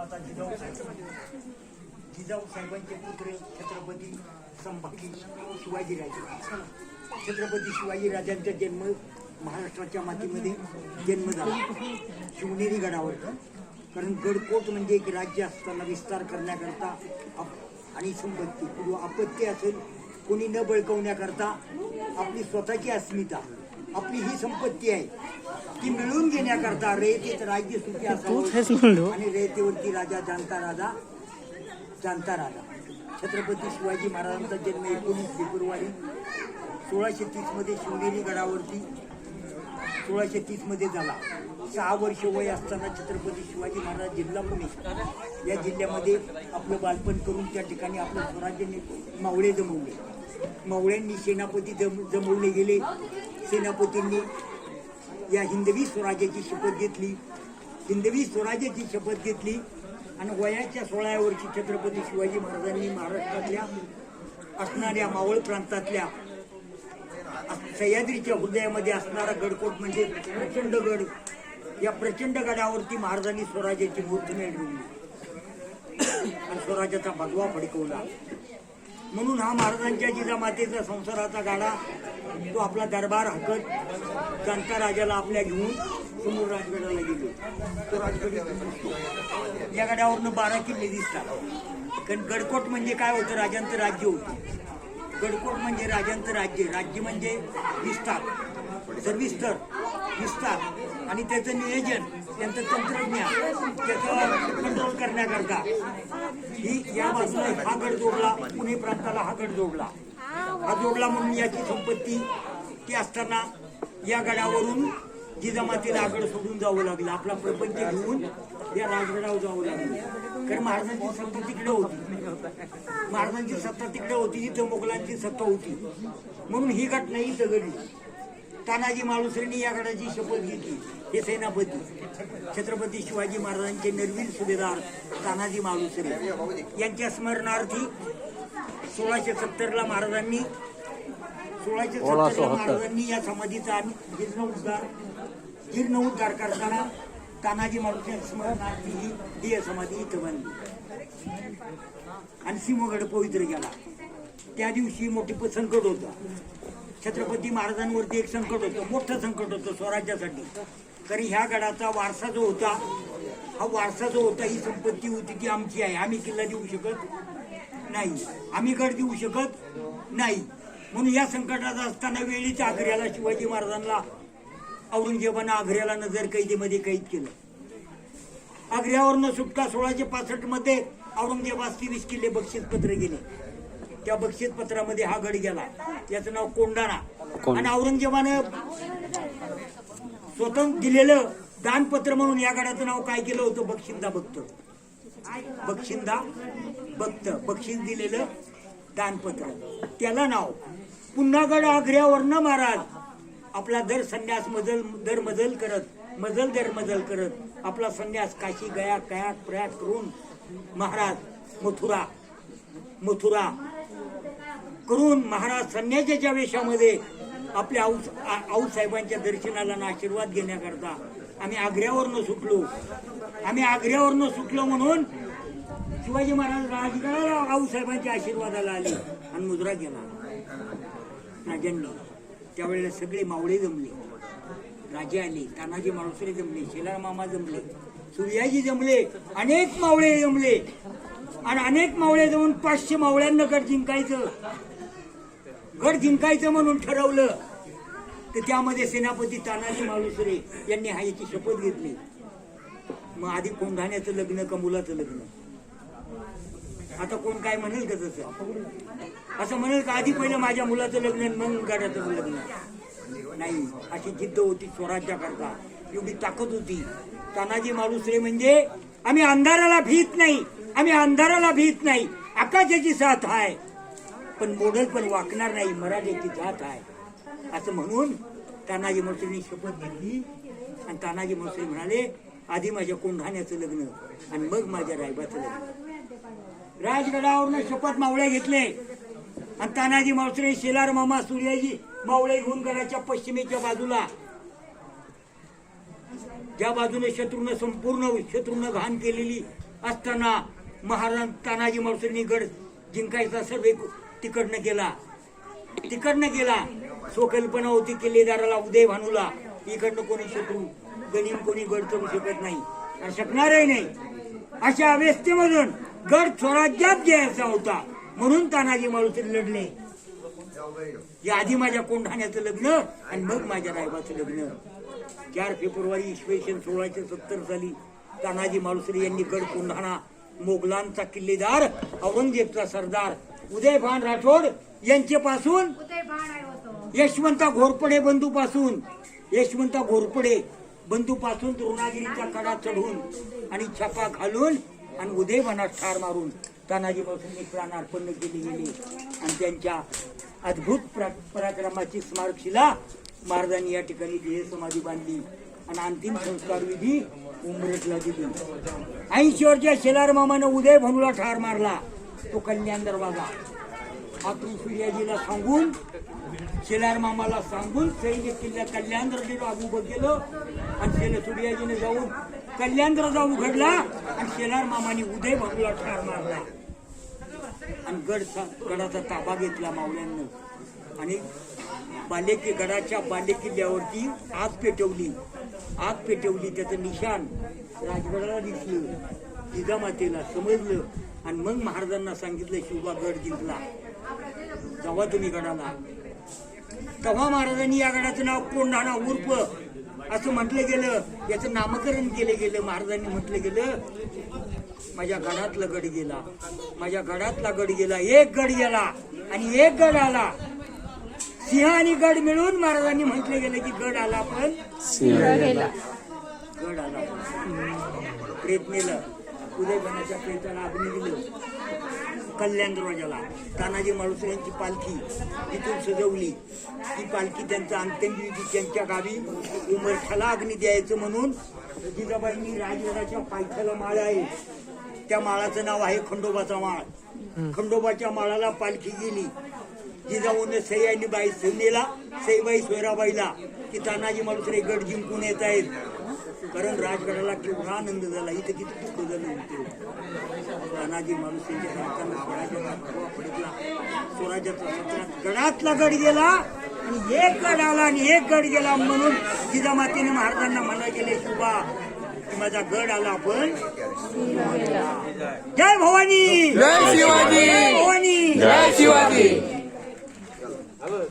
माता जिजाऊ साहेब. जिजाऊ साहेबांचे पुत्र छत्रपती संभाजी शिवाजीराजे छत्रपती शिवाजीराजांचा जन्म महाराष्ट्राच्या मातीमध्ये जन्म झाला. शिवनेरी गडावर. कारण गडकोट म्हणजे एक राज्य असताना विस्तार करण्याकरता अप- आणि संपत्ती. किंवा आपत्ती असेल कोणी न बळकवण्याकरता आपली स्वतःची अस्मिता. आपली ही संपत्ती आहे. ती मिळवून घेण्याकरता रयतेत राज्य सुखी असावं आणि रयतेवरती राजा जाणता राजा जाणता राजा. छत्रपती शिवाजी महाराजांचा जन्म एकोणीस फेब्रुवारी सोळाशे तीसमध्ये शिवनेरी गडावरती सोळाशे तीसमध्ये झाला. सहा वर्ष वय असताना छत्रपती शिवाजी महाराज जिल्हा पुणे या जिल्ह्यामध्ये आपलं बालपण करून त्या ठिकाणी आपलं स्वराज्य मावळे जमवले. मावळ्यांनी सेनापती जम जमवले गेले. सेनापतींनी या हिंदवी स्वराज्याची शपथ घेतली. हिंदवी स्वराज्याची शपथ घेतली आणि वयाच्या सोळाव्या वर्षी छत्रपती शिवाजी महाराजांनी महाराष्ट्रातल्या असणाऱ्या मावळ प्रांतातल्या सह्याद्रीच्या हृदयामध्ये असणारा गडकोट म्हणजे प्रचंड गड या प्रचंड गडावरती महाराजांनी स्वराज्याची मूर्ती मिळवली. आणि स्वराज्याचा भगवा फडकवला. म्हणून हा महाराजांच्या जिजामातेचा संसाराचा गाडा तो आपला दरबार हकत जनता राजाला आपल्या घेऊन समोर राजगडाला गेलो. तो राजगड या गडावरनं बारा किल्ले दिसतात. कारण गडकोट म्हणजे काय होतं? राजांचं राज्य होतं. गडकोट म्हणजे राजांचं राज्य. राज्य म्हणजे विस्तार. सर्विस्तर विस्तार. आणि त्याचं नियोजन त्यांचं तंत्रज्ञान त्याचं कंट्रोल करण्याकरता ही या बाजूला हा गड जोडला पुणे प्रांताला हा गड जोडला. हा जोडला म्हणून याची संपत्ती ती असताना या गडावरून जिजामातीला आगड सोडून जावं लागलं. आपला प्रपंच घेऊन या राजगडावर जावं लागलं. कारण महाराजांची सत्ता तिकडे होती. महाराजांची सत्ता तिकडे होती जिथं मोगलांची सत्ता होती. म्हणून ही घटना इथं घडली. तानाजी मालुसरेंनी या गडाची शपथ घेतली. हे सेनापती छत्रपती शिवाजी महाराजांचे नरवीर सुभेदार तानाजी मालुसरे. यांच्या स्मरणार्थी सोळाशे सत्तरला महाराजांनी सोळाशे सत्तरला महाराजांनी या समाधीचा आम्ही जीर्णोद्धार जीर्णोद्धार करताना तानाजी मालुसरे स्मरणार्थी ही देह समाधी इथं बांधली आणि सिंहगड पवित्र गेला त्या दिवशी मोठी संकट होतं. छत्रपती महाराजांवरती एक संकट होतं मोठं संकट होतं स्वराज्यासाठी. तरी ह्या गडाचा वारसा जो होता हा वारसा जो होता ही संपत्ती होती ती आमची आहे. आम्ही किल्ला देऊ शकत नाही. आम्ही गड देऊ शकत नाही. म्हणून या संकटात असताना वेळीच आग्र्याला शिवाजी महाराजांना औरंगजेबानं आग्र्याला नजर कैदेमध्ये कैद केलं. आग्र्यावरनं सुटका सोळाशे पासष्टमध्ये औरंगजेबास वीस किल्ले बक्षीस पत्र गेले. त्या बक्षीस पत्रामध्ये हा गड गेला. याचं नाव कोंडाणा आणि औरंगजेबानं स्वतः दिलेलं दानपत्र म्हणून या गडाचं नाव काय केलं होतं? बक्षिंदा भक्त बक्षिंदा भक्त बक्षीस दिलेलं दानपत्र. त्याला नाव पुन्हा गड आग्र्यावरनं महाराज. आपला दर संन्यास मजल दर मजल करत मजल दर मजल करत आपला संन्यास काशी गया कयात प्रयात करून महाराज मथुरा मथुरा करून महाराज संन्यासाच्या वेशामध्ये आपल्या आऊ आऊसाहेबांच्या दर्शनाला ना आशीर्वाद घेण्याकरता आम्ही आग्र्यावरनं सुटलो. आम्ही आग्र्यावरनं सुटलो म्हणून शिवाजी महाराज राजगडाला आऊसाहेबांच्या आशीर्वादाला आले आणि मुजरा गेला राजांनी. त्यावेळेला सगळे मावळे जमले. राजे आले तानाजी माळुसरे जमले शेलार मामा जमले सूर्याजी जमले अनेक मावळे जमले. आणि अनेक मावळे जमून पाचशे मावळ्यांना गड जिंकायचं. गड जिंकायचं म्हणून ठरवलं. तर त्यामध्ये सेनापती तानाजी मालुसरे यांनी हा याची शपथ घेतली. मग आधी कोंढाण्याचं लग्न का मुलाचं लग्न. आता कोण काय म्हणेल का तसं? असं म्हणेल का आधी पहिलं माझ्या मुलाचं लग्न आणि मग गाड्याचं लग्न. नाही अशी जिद्द होती स्वराज्याकरता एवढी ताकद होती. तानाजी मालुसरे म्हणजे आम्ही अंधाराला भीत नाही. आम्ही अंधाराला भीत नाही. आकाशाची साथ आहे. पण मोडल पण वाकणार नाही मराठीची जात आहे. असं म्हणून तानाजी मालुसरेंनी शपथ घेतली. आणि तानाजी मालुसरे म्हणाले आधी माझ्या कोंढाण्याचं लग्न आणि मग माझ्या रायबाचं लग्न. राजगडावरनं शपथ मावळे घेतले. आणि तानाजी मावसरे शेलार मामा सूर्याजी मावळे घेऊन गडाच्या पश्चिमेच्या बाजूला. ज्या बाजूने शत्रूनं संपूर्ण शत्रूनं घाण केलेली असताना महाराज तानाजी मावसरेंनी गड जिंकायचा सर्वे तिकडनं गेला तिकडनं गेला स्वकल्पना होती किल्लेदाराला उदय भानूला इकडनं कोणी शत्रू गणिम कोणी गड करू शकत नाही. शकणारही नाही. अशा अवस्थेमधून गड स्वराज्यात घ्यायचा होता. म्हणून तानाजी मालुसरे लढले. या आधी माझ्या कोंढाण्याचं लग्न आणि मग माझ्या रायबाचं लग्न. चार फेब्रुवारी इसवी सन सोळाशे सत्तर साली तानाजी मालुसरे यांनी गड कोंढाणा मोगलांचा किल्लेदार औरंगजेबचा सरदार उदयभान राठोड यांचे पासून यशवंता घोरपडे बंधू पासून यशवंता घोरपडे बंधू पासून द्रोणागिरीचा कडा चढून आणि छापा घालून आणि उदयभानात ठार मारून तानाजी मालुसरेंनी प्राणार्पण केली गेली. आणि त्यांच्या अद्भुत प्रा- पराक्रमाची स्मारकशिला महाराजांनी या ठिकाणी देह समाधी बांधली. आणि अंतिम संस्कार विधी उमरेटला दिली. ऐंशी शेलार मामानं उदय भनूला ठार मारला. तो कल्याण दरवाजा. आपण सूर्याजीला सांगून शेलार मामाला सांगून सैन्य किल्ला कल्याणदर उभं केलं. आणि शेल सूर्याजीने जाऊन कल्याणराजा उघडला आणि शेलार मामाने उदय भानूला ठार मारला. आणि गडचा गडाचा ताबा घेतला मावळ्यांना आणि बालेकी गडाच्या बालेकिल्ल्यावरती आग पेटवली. आग पेटवली त्याचं निशाण राजगडाला दिसलं. जिजामातेला समजलं. आणि मग महाराजांना सांगितलं शिवबा गड जिंकला. जेव्हा तुम्ही गडाला. तेव्हा महाराजांनी या गडाचं नाव कोंढाणा उर्फ असं म्हटलं गेलं याचं नामकरण केलं गेलं महाराजांनी म्हटलं गेलं. माझ्या गडातला गड गेला. माझ्या गडातला गड गेला. एक गड गेला आणि एक गड आला. सिंह आणि गड मिळून महाराजांनी म्हटलं गेलं की गड आला पण गड आला. प्रेतनेला उदयपणाच्या प्रेताला अग्नी दिलं. कल्याण दरवाजाला तानाजी माळुसरे यांची पालखी तिथून सजवली. ती पालखी त्यांचा अंत्यविधी त्यांच्या गावी उमरठ्याला अग्नी द्यायचं म्हणून जिजाबाईंनी राजगडाच्या पायथ्याला माळ आहे. त्या माळाचं नाव आहे खंडोबाचा माळ. खंडोबाच्या माळाला पालखी गेली. जिजाऊन सई आणि बाई सैनेला सईबाई सोयराबाईला की तानाजी मालुसरे गड जिंकून येत आहेत. कारण राजगडाला केवढा आनंद झाला इथं किती दुःख झालं होते. तानाजी मालुसरेच्या हातानं स्वराज्याचा प्रभाव पडला. स्वराज्याचा सत्रात गडातला गड गेला आणि एक गड आला आणि एक गड गेला म्हणून जिजामातेने महाराजांना म्हणा गेले शुभा माझा गड आला पण जय भवानी! जय शिवाजी! भवानी! जय शिवाजी!